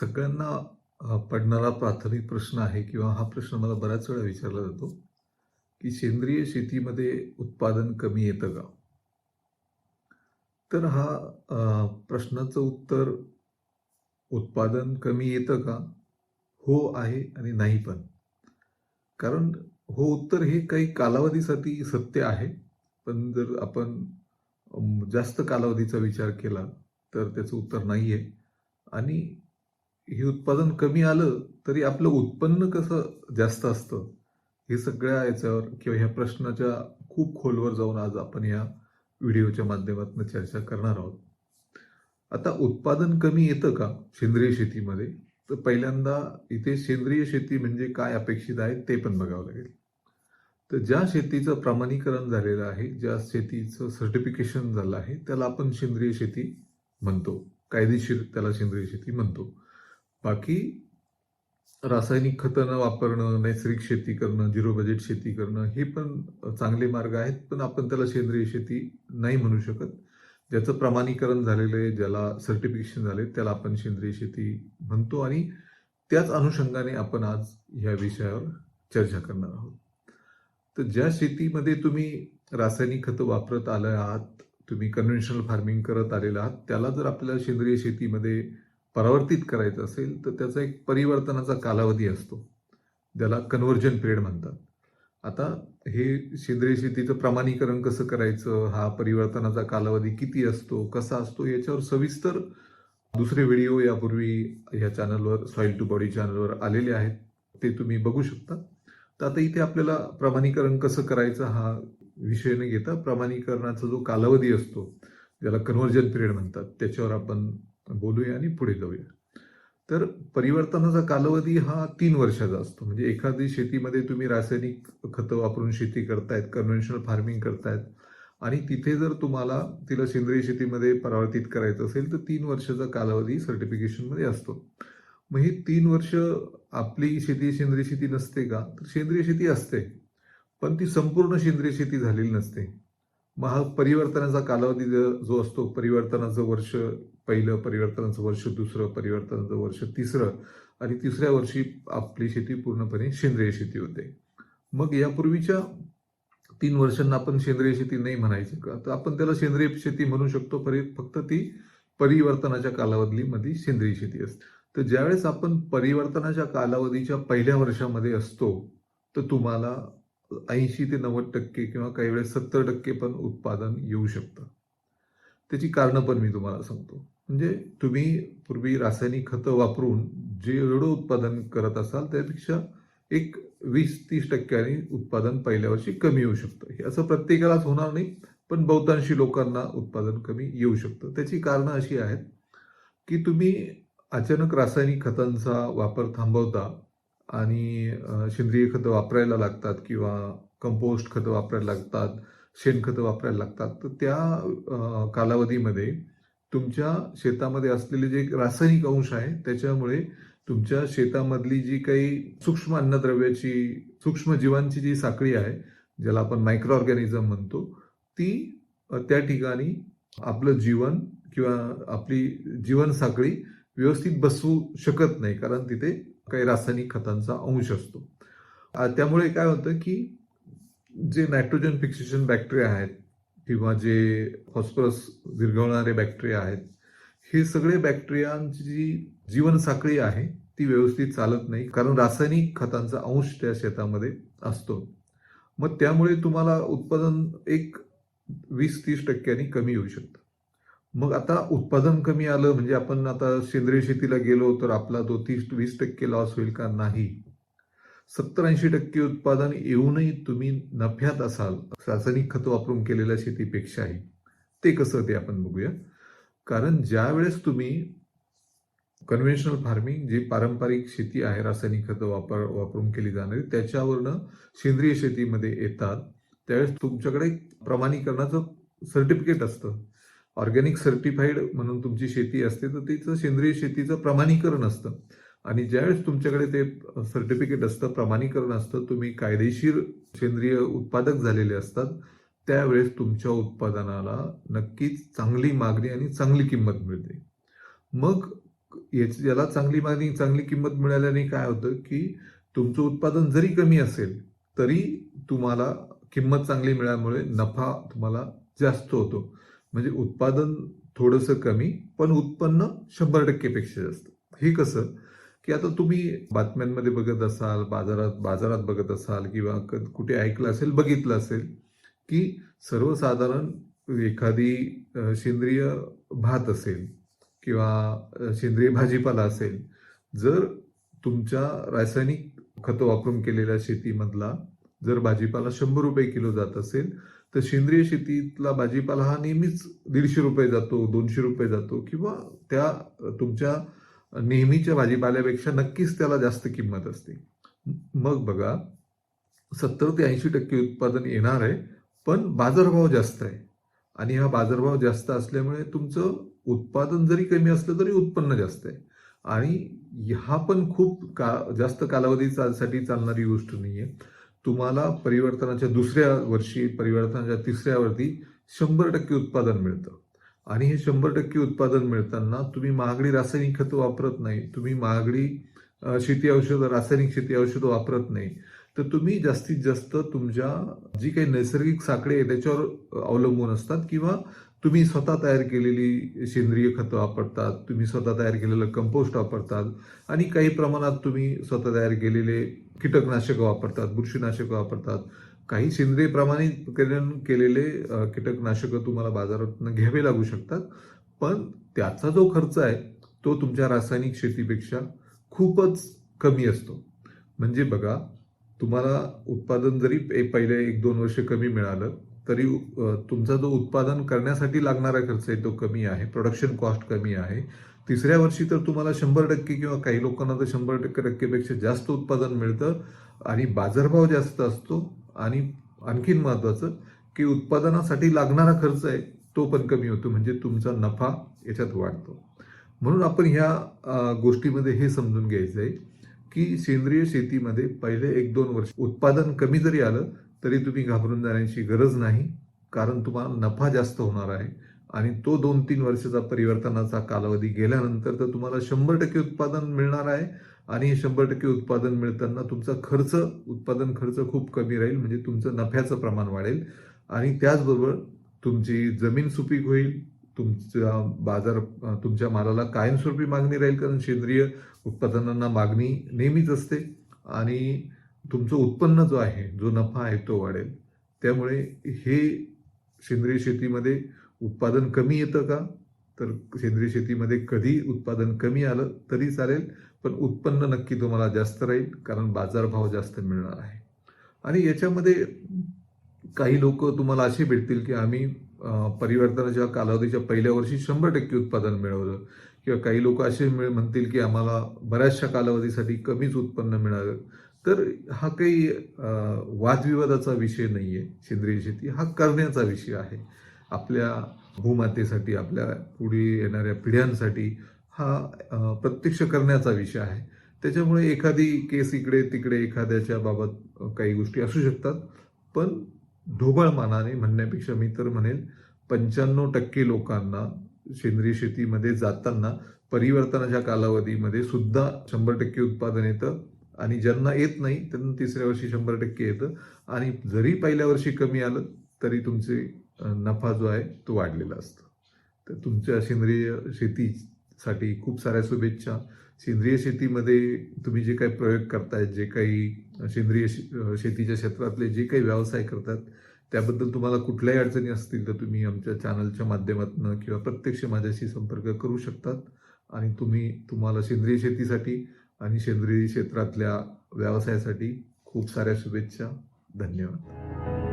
सगळ्यांना पडणारा प्राथमिक प्रश्न आहे किंवा हा प्रश्न मला बऱ्याच वेळा विचारला जातो की सेंद्रिय शेतीमध्ये उत्पादन कमी येतं का? तर हा प्रश्नाचं उत्तर उत्पादन कमी येतं का? हो आहे आणि नाही पण. कारण हो उत्तर हे काही कालावधीसाठी सत्य आहे पण जर आपण जास्त कालावधीचा विचार केला तर त्याचं उत्तर नाही आहे आणि हे उत्पादन कमी आलं तरी आपलं उत्पन्न कसं जास्त असतं? हे सगळ्या याच्यावर किंवा ह्या प्रश्नाच्या खूप खोलवर जाऊन आज आपण या व्हिडिओच्या माध्यमातून चर्चा करणार आहोत. आता उत्पादन कमी येतं का सेंद्रिय शेतीमध्ये? तर पहिल्यांदा इथे सेंद्रिय शेती म्हणजे काय अपेक्षित आहे ते पण बघावं लागेल. तर ज्या शेतीचं प्रमाणीकरण झालेलं आहे ज्या शेतीचं सर्टिफिकेशन झालं आहे त्याला आपण सेंद्रिय शेती म्हणतो. कायदेशीर त्याला सेंद्रिय शेती म्हणतो. बाकी रासायनिक खतं न वापरणं नैसर्गिक शेती करणं झिरो बजेट शेती करणं हे पण चांगले मार्ग आहेत पण आपण त्याला सेंद्रिय शेती नाही म्हणू शकत. ज्याचं प्रमाणीकरण झालेलं आहे ज्याला सर्टिफिकेशन झाले त्याला आपण सेंद्रिय शेती म्हणतो आणि त्याच अनुषंगाने आपण आज ह्या विषयावर चर्चा करणार आहोत. तर ज्या शेतीमध्ये तुम्ही रासायनिक खतं वापरत आलं आहात तुम्ही कन्व्हेन्शनल फार्मिंग करत आलेला आहात त्याला जर आपल्याला सेंद्रिय शेतीमध्ये परावर्तित करायचं असेल तर त्याचा एक परिवर्तनाचा कालावधी असतो. ज्याला कन्व्हर्जन पिरियड म्हणतात. आता हे सेंद्रिय शेतीचं प्रमाणीकरण कसं करायचं? हा परिवर्तनाचा कालावधी किती असतो? कसा असतो? याच्यावर सविस्तर दुसरे व्हिडिओ यापूर्वी ह्या चॅनलवर सॉईल टू बॉडी चॅनलवर आलेले आहेत. ते तुम्ही बघू शकता. तर आता इथे आपल्याला प्रमाणीकरण कसं करायचं हा विषय न घेता प्रमाणीकरणाचा जो कालावधी असतो ज्याला कन्व्हर्जन पिरियड म्हणतात त्याच्यावर आपण बोलूया आणि पुढे जाऊया. तर परिवर्तनाचा कालावधी हा तीन वर्षाचा असतो. म्हणजे एखादी शेतीमध्ये तुम्ही रासायनिक खतं वापरून शेती करतायत कन्व्हेन्शनल फार्मिंग करतायत आणि तिथे जर तुम्हाला तिला सेंद्रिय शेतीमध्ये परावर्तित करायचं असेल तर तीन वर्षाचा कालावधी सर्टिफिकेशनमध्ये असतो. मग ही तीन वर्ष आपली शेती सेंद्रिय शेती नसते का? तर सेंद्रिय शेती असते पण ती संपूर्ण सेंद्रिय शेती झालेली नसते. मग हा परिवर्तनाचा कालावधी जो जो असतो परिवर्तनाचं वर्ष पहिलं परिवर्तनाचं वर्ष दुसरं परिवर्तनाचं वर्ष तिसरं आणि तिसऱ्या वर्षी आपली शेती पूर्णपणे सेंद्रिय शेती होते. मग यापूर्वीच्या तीन वर्षांना आपण सेंद्रिय शेती नाही म्हणायची का? तर आपण त्याला सेंद्रिय शेती म्हणू शकतो परि फक्त ती परिवर्तनाच्या कालावधीमध्ये सेंद्रिय शेती असते. तर ज्यावेळेस आपण परिवर्तनाच्या कालावधीच्या पहिल्या वर्षामध्ये असतो तर तुम्हाला ऐंशी ते नव्वद टक्के किंवा काही वेळेस सत्तर टक्के पण उत्पादन येऊ शकतं. त्याची कारणं पण मी तुम्हाला सांगतो. म्हणजे तुम्ही पूर्वी रासायनिक खतं वापरून जे एवढं उत्पादन करत असाल त्यापेक्षा एक वीस तीस टक्क्यांनी उत्पादन पहिल्या वर्षी कमी येऊ शकतं. हे असं प्रत्येकालाच होणार नाही पण बहुतांशी लोकांना उत्पादन कमी येऊ शकतं. त्याची कारणं अशी आहेत की तुम्ही अचानक रासायनिक खतांचा वापर थांबवता आणि सेंद्रिय खतं वापरायला लागतात किंवा कंपोस्ट खतं वापरायला लागतात शेणखतं वापरायला लागतात. तर त्या कालावधीमध्ये तुमच्या शेतामध्ये असलेले जे रासायनिक अंश आहे त्याच्यामुळे तुमच्या शेतामधली जी काही सूक्ष्म अन्नद्रव्याची सूक्ष्म जीवांची जी साखळी आहे ज्याला आपण मायक्रो ऑर्गॅनिझम म्हणतो ती त्या ठिकाणी आपलं जीवन किंवा आपली जीवन साखळी व्यवस्थित बसवू शकत नाही कारण तिथे काही रासायनिक खतांचा अंश असतो. त्यामुळे काय होतं की जे नायट्रोजन फिक्सेशन बॅक्टेरिया आहेत किंवा जे फॉस्फरस विरघळणारे बॅक्टेरिया आहेत हे सगळे बॅक्टेरियांची जी जीवनसाखळी आहे ती व्यवस्थित चालत नाही. कारण रासायनिक खतांचा अंश त्या शेतामध्ये असतो. मग त्यामुळे तुम्हाला उत्पादन एक वीस तीस टक्क्यांनी कमी येऊ शकतं. मग आता उत्पादन कमी आलं म्हणजे आपण आता सेंद्रिय शेतीला गेलो तर आपला तो तीस वीस टक्के लॉस होईल का नाही? सत्तर ऐंशी टक्के उत्पादन येऊनही तुम्ही नफ्यात असाल. रासायनिक खत वापरून केलेल्या शेतीपेक्षाही. ते कसं ते आपण बघूया. कारण ज्या वेळेस तुम्ही कन्व्हेन्शनल फार्मिंग जी पारंपरिक शेती आहे रासायनिक खतं वापर वापरून केली जाणारी त्याच्यावरनं सेंद्रिय शेतीमध्ये येतात. त्यावेळेस तुमच्याकडे प्रमाणीकरणाचं सर्टिफिकेट असतं. ऑर्गॅनिक सर्टिफाईड म्हणून तुमची शेती असते तर तिचं सेंद्रिय शेतीचं प्रमाणीकरण असतं. आणि ज्यावेळेस तुमच्याकडे ते सर्टिफिकेट असतं प्रमाणीकरण असतं तुम्ही कायदेशीर सेंद्रिय उत्पादक झालेले असतात त्यावेळेस तुमच्या उत्पादनाला नक्कीच चांगली मागणी आणि चांगली किंमत मिळते. मग याची याला चांगली मागणी चांगली किंमत मिळाल्याने काय होतं की तुमचं उत्पादन जरी कमी असेल तरी तुम्हाला किंमत चांगली मिळाल्यामुळे नफा तुम्हाला जास्त होतो. म्हणजे उत्पादन थोडंसं कमी पण उत्पन्न शंभर टक्केपेक्षा जास्त. हे कसं की आता तुम्ही बातम्यांमध्ये बघत असाल बाजारात बाजारात बघत असाल किंवा क- कुठे ऐकलं असेल बघितलं असेल की सर्वसाधारण एखादी सेंद्रिय भात असेल किंवा सेंद्रिय भाजीपाला असेल जर तुमच्या रासायनिक खतं वापरून केलेल्या शेतीमधला जर भाजीपाला शंभर रुपये किलो जात असेल तर सेंद्रिय शेतीतला भाजीपाला हा नेहमीच दीडशे रुपये जातो दोनशे रुपये जातो किंवा त्या तुमच्या नेहमीच्या भाजीपाल्यापेक्षा नक्कीच त्याला जास्त किंमत असते. मग बघा सत्तर ते ऐंशी टक्के उत्पादन येणार आहे पण बाजारभाव जास्त आहे. आणि हा बाजारभाव जास्त असल्यामुळे तुमचं उत्पादन जरी कमी असलं तरी उत्पन्न जास्त आहे. आणि हा पण खूप का जास्त कालावधीसाठी चालणारी गोष्ट नाही आहे तुम्हाला परिवर्तनाच्या दुसऱ्या वर्षी परिवर्तनाच्या तिसऱ्यावरती शंभर टक्के उत्पादन मिळतं. आणि हे शंभर टक्के उत्पादन मिळताना तुम्ही महागडी रासायनिक खतं वापरत नाही तुम्ही महागडी शेती औषधं रासायनिक शेती औषधं वापरत नाही. तर तुम्ही जास्तीत जास्त तुमच्या जी काही नैसर्गिक साखळी आहे त्याच्यावर अवलंबून असतात किंवा तुम्ही स्वतः तयार केलेली सेंद्रिय खतं वापरतात तुम्ही स्वतः तयार केलेलं कंपोस्ट वापरतात आणि काही प्रमाणात तुम्ही स्वतः तयार केलेले कीटकनाशकं वापरतात बुरशीनाशकं वापरतात. काही सेंद्रिय प्रमाणीकरण केलेले कीटकनाशकं तुम्हाला बाजारातून घ्यावे लागू शकतात. पण त्याचा जो खर्च आहे तो तुमच्या रासायनिक शेतीपेक्षा खूपच कमी असतो. म्हणजे बघा तुम्हाला उत्पादन जरी पहिले एक दोन वर्ष कमी मिळालं तरी तुमचा जो उत्पादन करण्यासाठी लागणारा खर्च आहे तो कमी आहे. प्रोडक्शन कॉस्ट कमी आहे. तिसऱ्या वर्षी तर तुम्हाला शंभर टक्के किंवा काही लोकांना तर शंभर टक्के टक्केपेक्षा जास्त उत्पादन मिळतं आणि बाजारभाव जास्त असतो. आणि आणखीन महत्त्वाचं की उत्पादनासाठी लागणारा खर्च आहे तो पण कमी होतो. म्हणजे तुमचा नफा याच्यात वाढतो. म्हणून आपण ह्या गोष्टीमध्ये हे समजून घ्यायचं आहे की सेंद्रिय शेतीमध्ये पहिले एक दोन वर्ष उत्पादन कमी जरी आलं तरी तुम्ही घाबरून जाण्याची गरज नाही. कारण तुम्हाला नफा जास्त होणार आहे. आणि तो दोन तीन वर्षाचा परिवर्तनाचा कालावधी गेल्यानंतर तर तुम्हाला शंभर टक्के उत्पादन मिळणार आहे. आणि शंभर टक्के उत्पादन मिळताना तुमचा खर्च उत्पादन खर्च खूप कमी राहील म्हणजे तुमचं नफ्याचं प्रमाण वाढेल. आणि त्याचबरोबर तुमची जमीन सुपीक होईल तुमचा बाजार तुमच्या मालाला कायमस्वरूपी मागणी राहील कारण सेंद्रिय उत्पादनांना मागणी नेहमीच असते. आणि तुमचं उत्पन्न जो आहे जो नफा आहे तो वाढेल. त्यामुळे हे सेंद्रिय शेतीमध्ये उत्पादन कमी येतं का? तर सेंद्रिय शेतीमध्ये कधी उत्पादन कमी आलं तरी चालेल पण उत्पन्न नक्की तुम्हाला जास्त राहील कारण बाजारभाव जास्त मिळणार आहे. आणि याच्यामध्ये काही लोक तुम्हाला असे भेटतील की आम्ही परिवर्तनाच्या कालावधीच्या पहिल्या वर्षी शंभर टक्के उत्पादन मिळवलं. किंवा काही लोक असे मिळ- म्हणतील की आम्हाला बऱ्याचशा कालावधीसाठी कमीच उत्पन्न मिळालं. तर हा काही वादविवादाचा विषय नाही आहे सेंद्रिय शेती हा करण्याचा विषय आहे. आपल्या भूमातेसाठी आपल्या पुढे येणाऱ्या पिढ्यांसाठी हा प्रत्यक्ष करण्याचा विषय आहे. त्याच्यामुळे एखादी केस इकडे तिकडे एखाद्याच्या बाबत काही गोष्टी असू शकतात. पण ढोबळ मानाने म्हणण्यापेक्षा मी तर म्हणेल पंच्याण्णव टक्के लोकांना सेंद्रिय शेतीमध्ये जाताना परिवर्तनाच्या कालावधीमध्ये सुद्धा शंभर टक्के उत्पादन येतं आणि ज्यांना येत नाही त्यांना तिसऱ्या वर्षी शंभर टक्के येतं. आणि जरी पहिल्या वर्षी कमी आलं तरी तुमचे नफा जो आहे तो वाढलेला असतो. तर तुमच्या सेंद्रिय शेतीसाठी खूप साऱ्या शुभेच्छा. सेंद्रिय शेतीमध्ये तुम्ही जे काही प्रयोग करतायत जे काही सेंद्रिय शे- शेतीच्या क्षेत्रातले जे काही व्यवसाय करतात त्याबद्दल तुम्हाला कुठल्याही अडचणी असतील तर तुम्ही आमच्या चॅनलच्या माध्यमातून किंवा प्रत्यक्ष माझ्याशी संपर्क करू शकतात. आणि तुम्ही तुम्हाला सेंद्रिय शेतीसाठी आणि सेंद्रिय क्षेत्रातल्या व्यवसायासाठी खूप साऱ्या शुभेच्छा. धन्यवाद.